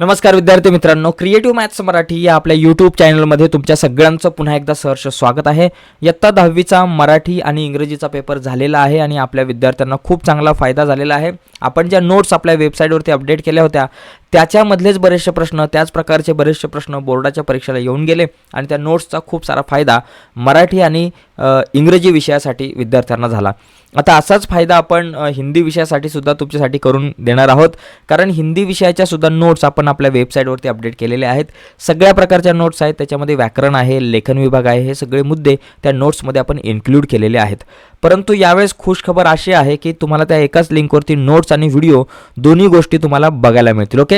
नमस्कार विद्यार्थी मित्रांनो क्रिएटिव्ह मॅथ्स मराठी या आपल्या यूट्यूब चॅनलमध्ये तुमच्या सगळ्यांचं पुन्हा एकदा सहर्ष स्वागत आहे. इयत्ता दहावीचा मराठी आणि इंग्रजीचा पेपर झालेला आहे आणि आपल्या विद्यार्थ्यांना खूप चांगला फायदा झालेला आहे. आपण ज्या नोट्स आपल्या वेबसाईटवरती अपडेट केल्या होत्या त्याच्यामधलेच बरेचसे प्रश्न त्याच प्रकारचे बरेचसे प्रश्न बोर्डाच्या परीक्षेला येऊन गेले आणि त्या नोट्सचा खूप सारा फायदा मराठी आणि इंग्रजी विषयासाठी विद्यार्थ्यांना झाला. आता असाच फायदा आपण हिंदी विषयासाठी सुद्धा तुमच्यासाठी करून देणार आहोत. कारण हिंदी विषयाच्या सुद्धा नोट्स आपण आपल्या वेबसाईटवरती अपडेट केलेले आहेत. सगळ्या प्रकारच्या नोट्स आहेत. त्याच्यामध्ये व्याकरण आहे लेखन विभाग आहे हे सगळे मुद्दे त्या नोट्समध्ये आपण इन्क्लूड केलेले आहेत. परंतु यावेळेस खुशखबर अशी आहे की तुम्हाला त्या एकाच लिंकवरती नोट्स आणि व्हिडिओ दोन्ही गोष्टी तुम्हाला बघायला मिळतील ओके?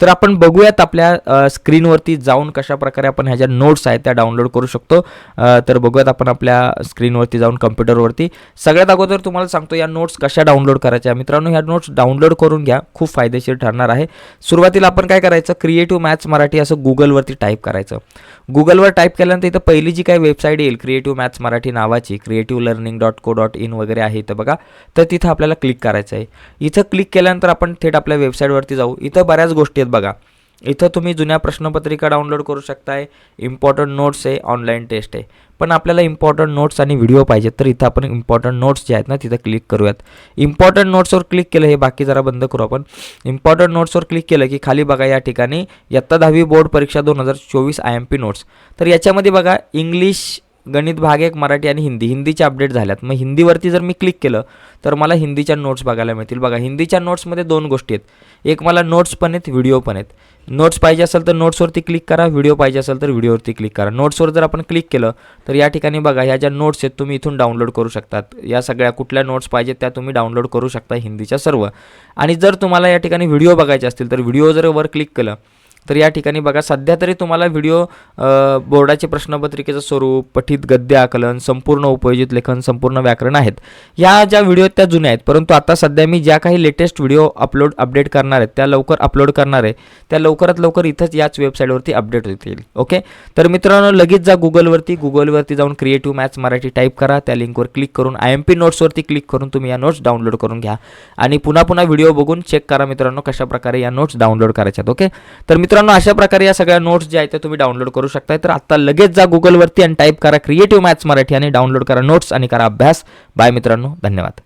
तर आपण बघूयात आपल्या स्क्रीनवरती जाऊन कशा प्रकारे आपण ह्या ज्या नोट्स आहेत त्या डाउनलोड करू शकतो. तर बघूयात आपण आपल्या स्क्रीनवरती जाऊन कम्प्युटरवरती सगळ्यात अगोदर तुम्हाला सांगतो या नोट्स कशा डाउनलोड करायच्या. मित्रांनो ह्या नोट्स डाउनलोड करून घ्या. खूप फायदेशीर ठरणार आहे. सुरुवातीला आपण काय करायचं? क्रिएटिव्ह मॅथ्स मराठी असं गुगलवरती टाईप करायचं. गुगलवर टाईप केल्यानंतर इथं पहिली जी काही वेबसाईट येईल क्रिएटिव्ह मॅथ्स मराठी नावाची creative learning dot co dot in वगैरे आहे इथं बघा. तर तिथं आपल्याला क्लिक करायचं आहे इथं क्लिक केल्यानंतर आपण थेट आपल्या वेबसाईटवरती जाऊ. इथं बऱ्याच गोष्टी आहेत बघा. इथं तुम्ही जुन्या प्रश्नपत्रिका डाउनलोड करू शकताय. इम्पॉर्टंट नोट्स आहे ऑनलाईन टेस्ट आहे. पण आपल्याला इम्पॉर्टंट नोट्स आणि व्हिडिओ पाहिजेत तर इथं आपण इम्पॉर्टंट नोट्स जे आहेत ना तिथं क्लिक करूयात. इम्पॉर्टंट नोट्सवर क्लिक केलं हे बाकी जरा बंद करू आपण. इम्पॉर्टंट नोट्सवर क्लिक केलं की खाली बघा या ठिकाणी इयत्ता दहावी बोर्ड परीक्षा दोन हजार चोवीस आय एम पी नोट्स तर याच्यामध्ये बघा इंग्लिश गणित भाग एक मराठी आणि हिंदी. हिंदीचे अपडेट झाल्यात. मग हिंदीवरती जर मी क्लिक केलं तर मला हिंदीच्या नोट्स बघायला मिळतील. बघा हिंदीच्या नोट्समध्ये दोन गोष्टी आहेत. एक मला नोट्स पण आहेत व्हिडिओ पण आहेत. नोट्स पाहिजे असेल तर नोट्सवरती क्लिक करा. व्हिडिओ पाहिजे असेल तर व्हिडिओवरती क्लिक करा. नोट्सवर जर आपण क्लिक केलं तर या ठिकाणी बघा ह्या ज्या नोट्स आहेत तुम्ही इथून डाउनलोड करू शकतात. या सगळ्या कुठल्या नोट्स पाहिजेत त्या तुम्ही डाउनलोड करू शकता हिंदीच्या सर्व. आणि जर तुम्हाला या ठिकाणी व्हिडिओ बघायचे असतील तर व्हिडिओ जर वर क्लिक केलं तर या ठिकाणी बघा सध्या तरी तुम्हाला व्हिडिओ बोर्डाचे प्रश्नपत्रिकेचं स्वरूप पठित गद्य आकलन संपूर्ण उपयोजित लेखन संपूर्ण व्याकरण आहेत. या ज्या व्हिडिओ त्या जुन्या आहेत परंतु आता सध्या मी ज्या काही लेटेस्ट व्हिडिओ अपलोड अपडेट करणार आहेत त्या लवकर अपलोड करणार आहे त्या लवकरात लवकर इथंच याच वेबसाईटवरती अपडेट होतील ओके तर मित्रांनो लगेच जा गुगलवरती गुगलवरती जाऊन क्रिएटिव्ह मॅथ्स मराठी टाईप करा त्या लिंकवर क्लिक करून आय एम पी नोट्सवरती क्लिक करून तुम्ही या नोट्स डाउनलोड करून घ्या. आणि पुन्हा पुन्हा व्हिडिओ बघून चेक करा मित्रांनो कशा प्रकारे या नोट्स डाउनलोड करायच्यात. ओके तर मित्रांनो अशा प्रकारे या सगळ्या नोट्स ज्या आहेत त्या तुम्ही डाउनलोड करू शकताय. तर आता लगेच जा गुगलवरती आणि टाईप करा क्रिएटिव्ह मॅथ्स मराठी आणि डाउनलोड करा नोट्स आणि करा अभ्यास. बाय मित्रांनो धन्यवाद.